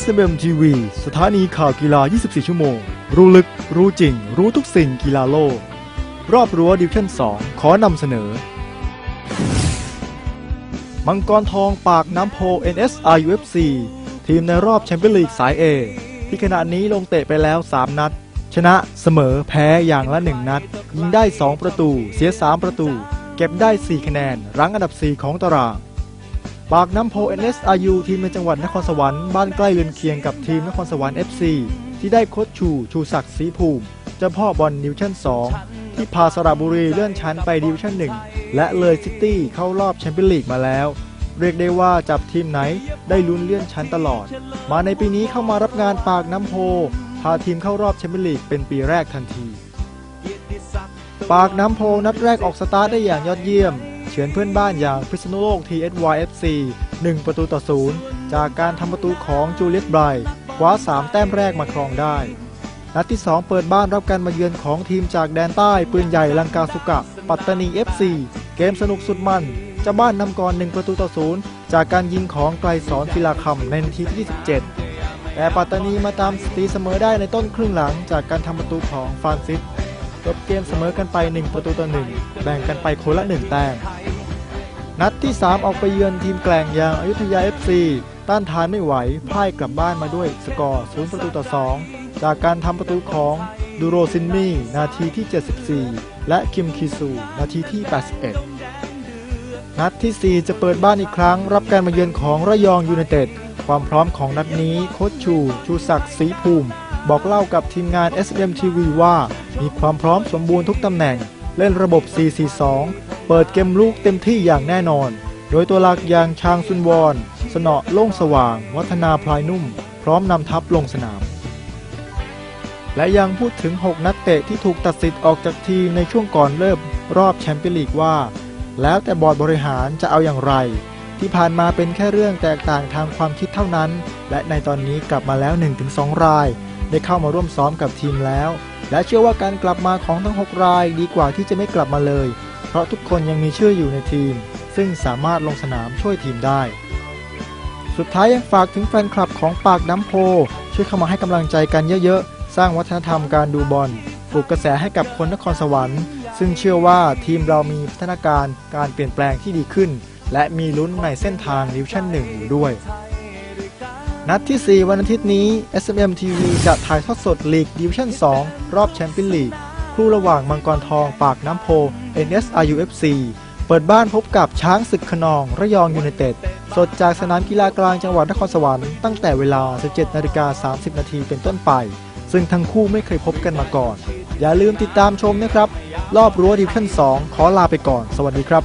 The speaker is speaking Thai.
SMM TV สถานีข่าวกีฬา 24 ชั่วโมง รู้ลึก รู้จริง รู้ทุกสิ่งกีฬาโลก รอบรั้วดิวชั่น 2 ขอนำเสนอ มังกรทองปากน้ำโพ NSRUFC ทีมในรอบแชมเปี้ยนลีกสาย A ที่ขณะนี้ลงเตะไปแล้ว 3 นัด ชนะเสมอแพ้อย่างละ 1 นัด ยิงได้ 2 ประตู เสีย 3 ประตู เก็บได้ 4 คะแนน รั้งอันดับ 4 ของตาราง ปากน้ำโพ NSRU ทีมในจังหวัดนครสวรรค์บ้านใกล้เรือนเคียงกับทีมนครสวรรค์ FC ที่ได้โคชชู ชูศักดิ์ศรีภูมิเจ้าพ่อบอลดิวชั่น 2 ที่พาสระบุรีเลื่อนชั้นไปดิวชั่น 1 และเลยซิตี้เข้ารอบแชมเปี้ยนลีกมาแล้ว เรียกได้ว่าจับทีมไหนได้ลุ้นเลื่อนชั้นตลอด มาในปีนี้เข้ามารับงานปากน้ำโพ พาทีมเข้ารอบแชมเปี้ยนลีกเป็นปีแรกทันที ปากน้ำโพนัดแรกออกสตาร์ทได้อย่างยอดเยี่ยม เฉือนเพื่อนบ้านอย่างพิษณุโลก TSYFC 1 ประตูต่อ0จากการทำประตูของจูเลียตไบรท์คว้า 3 แต้มแรกมาครองได้ นัดที่ 2 เปิดบ้านรับการมาเยือนของทีมจากแดนใต้ปืนใหญ่ลังกาสุกะ ปัตตานี FC เกมสนุกสุดมันเจะบ้านนำก่อน 1 ประตูต่อ0จากการยิงของไกลสอนศิลาคำในนาทีที่27 แต่ปัตตานีมาตามสตีเสมอได้ในต้นครึ่งหลังจากการทำประตูของฟานซิส จบเกมเสมอกันไป 1 ประตูต่อ 1 แบ่งกันไปคนละ 1 แต้ม นัดที่ 3 ออกไปเยือนทีมแกล่งอย่างอยุธยา FC ต้านทานไม่ไหวพ่ายกลับบ้านมาด้วยสกอร์ 0 ประตูต่อ 2 จากการทำประตูของดูโรซินมีนาทีที่ 74 และคิมคิซู นาทีที่ 81 นัดที่ 4 จะเปิดบ้านอีกครั้ง รับการมาเยือนของระยองยูไนเต็ด ความพร้อมของนัดนี้โคชชู ชูศักดิ์ศรีภูมิ บอกเล่ากับทีมงาน SM TV ว่า มีความพร้อมสมบูรณ์ทุกตำแหน่ง เล่นระบบ 4-4-2 เปิดเกมลูกเต็มที่อย่างแน่นอน โดยตัวหลักอย่างชางซุนวอนสนอโล่งสว่าง วัฒนาพลายนุ่ม พร้อมนำทัพลงสนาม และยังพูดถึง 6 นักเตะที่ถูกตัดสิทธิ์ออกจากทีมในช่วงก่อนเริ่มรอบแชมเปี้ยนลีกว่า แล้วแต่บอร์ดบริหารจะเอาอย่างไร ที่ผ่านมาเป็นแค่เรื่องแตกต่างทางความคิดเท่านั้น และในตอนนี้กลับมาแล้ว 1-2 ราย ได้เข้ามาร่วมซ้อมกับทีมแล้ว และเชื่อว่าการกลับมาของทั้ง 6 รายดีกว่าที่จะไม่กลับมาเลย เพราะทุกคนยังมีชื่ออยู่ในทีม ซึ่งสามารถลงสนามช่วยทีมได้ สุดท้ายยังฝากถึงแฟนคลับของปากน้ำโพ ช่วยเข้ามาให้กำลังใจกันเยอะๆ สร้างวัฒนธรรมการดูบอลปลุกกระแสให้กับคนนครสวรรค์ ซึ่งเชื่อว่าทีมเรามีพัฒนาการการเปลี่ยนแปลงที่ดีขึ้น และมีลุ้นในเส้นทางดิวชั่นหนึ่งอยู่ด้วย นัดที่ 4 วันอาทิตย์นี้ SMM TV จะถ่ายทอดสดลีกดิวชั่น 2 รอบแชมเปี้ยนลีก คู่ระหว่างมังกรทองปากน้ำโพ NSRUFC เปิดบ้านพบกับช้างศึกขนองระยองยูไนเต็ด สดจากสนามกีฬากลางจังหวัดนครสวรรค์ตั้งแต่เวลา 17นาฬิกา30 นาทีเป็นต้นไป ซึ่งทั้งคู่ไม่เคยพบกันมาก่อน อย่าลืมติดตามชมนะครับ รอบรั้วดิวชั่น 2 ขอลาไปก่อน สวัสดีครับ